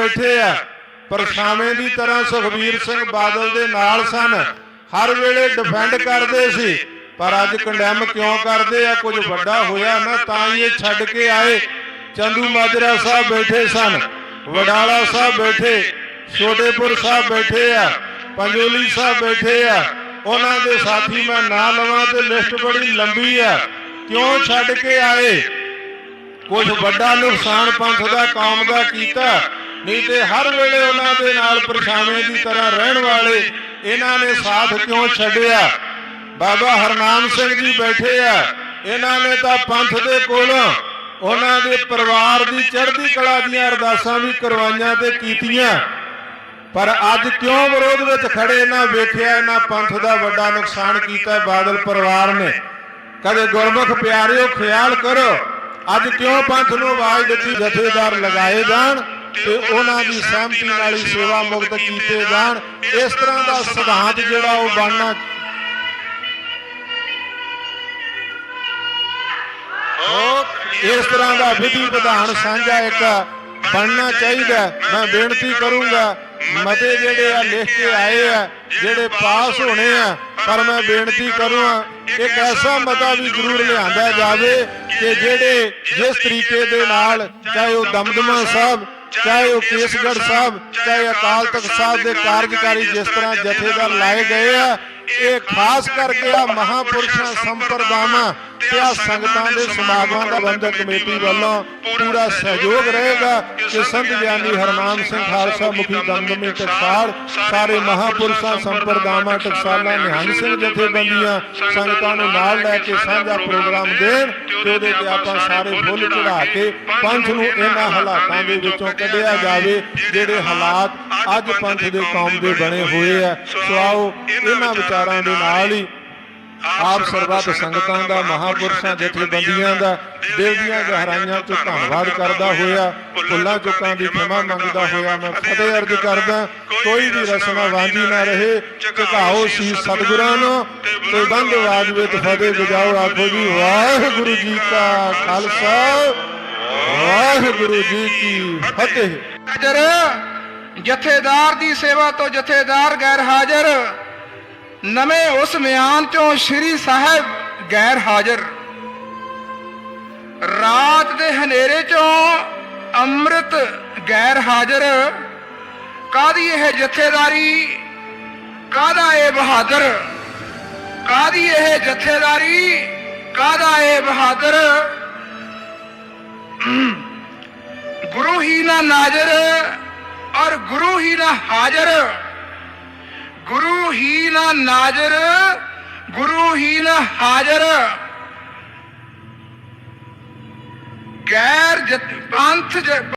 ਬੈਠੇ ਆ। ਪਰਛਾਵੇਂ ਦੀ ਤਰ੍ਹਾਂ ਸੁਖਬੀਰ ਸਿੰਘ ਬਾਦਲ ਦੇ ਨਾਲ ਸਨ। ਹਰ ਵੇਲੇ ਡਿਫੈਂਡ ਕਰਦੇ ਸੀ। ਪਰ ਅੱਜ ਕੰਡੈਮ ਕਿਉਂ ਕਰਦੇ ਆ? ਕੁਝ ਵੱਡਾ ਹੋਇਆ ਨਾ ਤਾਂ ਹੀ ਇਹ ਛੱਡ ਕੇ ਆਏ। ਚੰਦੂ ਮਾਜਰਾ ਸਾਹਿਬ ਬੈਠੇ ਸਨ। ਵਡਾਲਾ ਸਾਹਿਬ ਬੈਠੇ। ਛੋਟੇਪੁਰ ਸਾਹਿਬ ਬੈਠੇ ਆ। ਪੰਜੋਲੀ ਸਾਹਿਬ ਬੈਠੇ ਆ। ਉਹਨਾਂ ਦੇ ਸਾਥੀ ਮੈਂ ਨਾਂ ਲਵਾਂ ਤੇ ਲਿਸਟ ਬੜੀ ਲੰਬੀ ਆ। ਕਿਉਂ ਛੱਡ ਕੇ ਆਏ? ਕੁਝ ਵੱਡਾ ਨੁਕਸਾਨ ਪੰਥ ਦਾ, ਕੌਮ ਦਾ ਕੀਤਾ। ਨਹੀਂ ਤੇ ਹਰ ਵੇਲੇ ਉਹਨਾਂ ਦੇ ਨਾਲ ਪਰਛਾਵੇਂ ਦੀ ਤਰ੍ਹਾਂ ਰਹਿਣ ਵਾਲੇ ਇਹਨਾਂ ਨੇ ਸਾਥ ਕਿਉਂ ਛੱਡਿਆ? ਬਾਬਾ ਹਰਨਾਮ ਸਿੰਘ ਜੀ ਬੈਠੇ ਆ। ਇਹਨਾਂ ਨੇ ਤਾਂ ਪੰਥ ਦੇ ਕੋਲੋਂ ਉਹਨਾਂ ਦੇ ਪਰਿਵਾਰ ਦੀ ਚੜ੍ਹਦੀ ਕਲਾ ਦੀਆਂ ਅਰਦਾਸਾਂ ਵੀ ਕਰਵਾਈਆਂ ਤੇ ਕੀਤੀਆਂ। ਪਰ ਅੱਜ ਕਿਉਂ ਵਿਰੋਧ ਵਿੱਚ ਖੜੇ ਨਾ ਵੇਖਿਆ ਇਹਨਾਂ ਪੰਥ ਦਾ ਵੱਡਾ ਨੁਕਸਾਨ ਕੀਤਾ ਬਾਦਲ ਪਰਿਵਾਰ ਨੇ। ਕਦੇ ਗੁਰਮੁਖ ਪਿਆਰਿਓ, ਖਿਆਲ ਕਰੋ, ਅੱਜ ਕਿਉਂ ਪੰਥ ਨੂੰ ਆਵਾਜ਼ ਦਿੱਤੀ, ਜਥੇਦਾਰ ਲਗਾਏ ਜਾਣ? ਤੇ ਉਹਨਾਂ ਦੀ ਸਹਿਮਤੀ ਨਾਲ ਹੀ ਸੇਵਾ ਮੁਕਤ ਕੀਤੇ ਜਾਣ। ਇਸ ਤਰ੍ਹਾਂ ਦਾ ਸਿਧਾਂਤ ਜਿਹੜਾ ਉਹ ਬਣਨਾ ਇਸ ਤਰ੍ਹਾਂ ਦਾ ਵਿਧੀ ਵਿਧਾਨ ਸਾਂਝਾ ਇੱਕ ਬਣਨਾ ਚਾਹੀਦਾ ਮੈਂ ਬੇਨਤੀ ਕਰੂੰਗਾ, ਮਤੇ ਜਿਹੜੇ ਆ ਲਿਖ ਕੇ ਆਏ ਆ, ਜਿਹੜੇ ਪਾਸ ਹੋਣੇ ਆ, ਪਰ ਮੈਂ ਬੇਨਤੀ ਕਰੂੰਗਾ, ਇੱਕ ਐਸਾ ਮਤਾ ਵੀ ਜ਼ਰੂਰ ਲਿਆਂਦਾ ਜਾਵੇ ਕਿ ਜਿਹੜੇ ਜਿਸ ਤਰੀਕੇ ਦੇ ਨਾਲ, ਚਾਹੇ ਉਹ ਦਮਦਮਾ ਸਾਹਿਬ ਚਾਹੇ ਉਹ ਕੇਸਗੜ੍ਹ ਸਾਹਿਬ ਚਾਹੇ ਅਕਾਲ ਤਖਤ ਸਾਹਿਬ ਦੇ ਕਾਰਜਕਾਰੀ ਜਿਸ ਤਰ੍ਹਾਂ ਜਥੇਦਾਰ ਲਾਏ ਗਏ ਆ ਇਹ ਖਾਸ ਕਰਕੇ ਆ ਮਹਾਪੁਰਸ਼ਾਂ ਸੰਪਰਦਾਵਾਂ ਤੇ ਆ ਸੰਗਤਾਂ ਦੇ ਸਮਾਗਮਾਂ ਦਾ ਬੰਦਕ ਕਮੇਟੀ ਵੱਲੋਂ ਪੂਰਾ ਸਹਿਯੋਗ ਰਹੇਗਾ ਕਿ ਸੰਤ ਗਿਆਨੀ ਹਰਨਾਮ ਸਿੰਘ ਖਾਲਸਾ ਮੁਖੀ ਦਮਦਮੀ ਟਕਸਾਲ ਸਾਰੇ ਮਹਾਪੁਰਸ਼ਾਂ ਸੰਪਰਦਾਵਾਂ ਟਕਸਾਲਾਂ ਨਿਹੰਗ ਸਿੰਘ ਜਥੇਬੰਦੀਆਂ ਸੰਗਤਾਂ ਨੂੰ ਨਾਲ ਲੈ ਕੇ ਸਾਂਝਾ ਪ੍ਰੋਗਰਾਮ ਦੇਣ ਤੇ ਉਹਦੇ ਤੇ ਆਪਾਂ ਸਾਰੇ ਫੁੱਲ ਚੜਾ ਕੇ ਪੰਥ ਨੂੰ ਇਹਨਾਂ ਹਾਲਾਤਾਂ ਦੇ ਵਿੱਚੋਂ ਕੱਢਿਆ ਜਾਵੇ ਜਿਹੜੇ ਹਾਲਾਤ ਅੱਜ ਪੰਥ ਦੇ ਕੌਮ ਦੇ ਬਣੇ ਹੋਏ ਆ। ਸੋ ਆਓ ਇਹਨਾਂ ਵਿਚਾਰਾਂ ਦੇ ਨਾਲ ਹੀ ਆਪ ਸਰਬੱਤ ਸੰਗਤਾਂ ਦਾ, ਮਹਾਪੁਰਸ਼ਾਂ, ਜਥੇਬੰਦੀਆਂ ਦਾ, ਦਿਲ ਦੀਆਂ ਗਹਿਰਾਈਆਂ ਤੋਂ ਧੰਨਵਾਦ ਕਰਦਾ ਹੋਇਆ, ਭੁੱਲਾਂ ਚੁੱਕਾਂ ਦੀ ਖਿਮਾ ਮੰਗਦਾ ਹੋਇਆ ਮੈਂ ਫਤਿਹ ਅਰਜ ਕਰਦਾ, ਕੋਈ ਵੀ ਰਸਨਾ ਵਾਂਝੀ ਨਾ ਰਹੇ, ਝੁਕਾਓ ਸੀ ਸਤਿਗੁਰਾਂ ਨੂੰ, ਤੇ ਬੰਦ ਆਵਾਜ਼ ਵਿੱਚ ਫਤਿਹ ਗਜਾਓ, ਆਖੋ ਜੀ, ਵਾਹਿਗੁਰੂ ਜੀ ਕਾ ਖਾਲਸਾ, ਵਾਹਿਗੁਰੂ ਜੀ ਕੀ ਫਤਿਹ। ਜਥੇਦਾਰ ਦੀ ਸੇਵਾ ਤੋਂ ਜਥੇਦਾਰ ਗੈਰ ਹਾਜ਼ਰ। ਨਵੇਂ ਉਸ ਮਿਆਨ ਚੋਂ ਸ਼੍ਰੀ ਸਾਹਿਬ ਗੈਰ ਹਾਜ਼ਰ। ਰਾਤ ਦੇ ਹਨੇਰੇ ਚੋਂ ਅੰਮ੍ਰਿਤ ਗੈਰ ਹਾਜ਼ਰ। ਕਾਦੀ ਇਹ ਜਥੇਦਾਰੀ ਕਾਦਾ ਇਹ ਬਹਾਦਰ? ਕਾਦੀ ਇਹ ਜਥੇਦਾਰੀ ਕਾਦਾ ਇਹ ਬਹਾਦਰ? ਗੁਰੂ ਹੀ ਨਾ ਨਾਜ਼ਰ ਔਰ ਗੁਰੂ ਹੀ ਨਾ ਹਾਜ਼ਰ। ਗੁਰੂ ਹੀ ਨਾ ਨਾਜ਼ਰ ਗੁਰੂ ਹੀ ਨਾ ਹਾਜ਼ਰ। ਗੈਰ ਪੰਥ